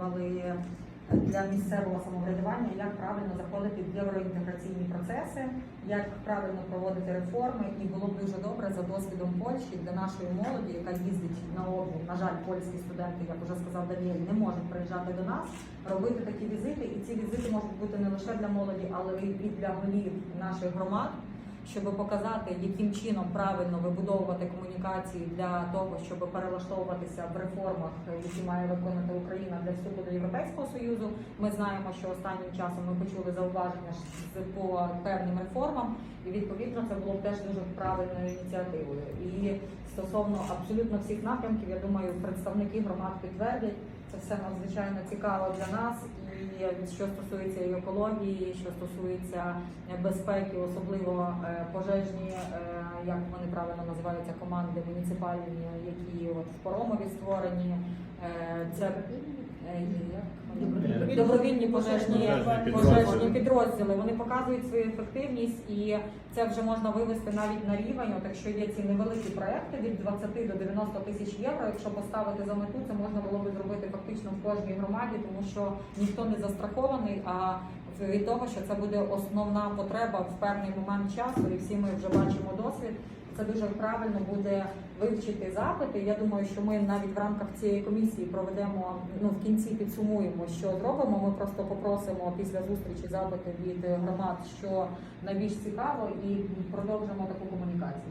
пояснювали для місцевого самоврядування, як правильно заходити в євроінтеграційні процеси, як правильно проводити реформи. І було б дуже добре за досвідом Польщі для нашої молоді, яка їздить на обмін. На жаль, польські студенти, як вже сказав Даніель, не можуть приїжджати до нас, робити такі візити. І ці візити можуть бути не лише для молоді, але і для голів наших громад. Щоб показати, яким чином правильно вибудовувати комунікації для того, щоб перелаштовуватися в реформах, які має виконати Україна для вступу до Європейського союзу. Ми знаємо, що останнім часом ми почули зауваження по певним реформам, і відповідно це було б теж дуже правильною ініціативою. І стосовно абсолютно всіх напрямків, я думаю, представники громад підтвердять. Це все надзвичайно цікаво для нас. І що стосується і екології, що стосується безпеки, особливо е, пожежні, е, як вони правильно називаються, команди муніципальні, які от в Поромові створені. Е, Це е? Добровільні пожежні Пожежні підрозділи. Вони показують свою ефективність, і це вже можна вивести навіть на рівень. От якщо є ці невеликі проекти від 20 до 90 тисяч євро. Якщо поставити за мету, це можна було би зробити фактично в кожній громаді, тому що ніхто не застрахований. А від того, що це буде основна потреба в певний момент часу, і всі ми вже бачимо досвід. Це дуже правильно буде вивчити запити. Я думаю, що ми навіть в рамках цієї комісії проведемо ну в кінці підсумуємо, що зробимо. Ми просто попросимо після зустрічі запити від громад, що найбільш цікаво, і продовжимо таку комунікацію.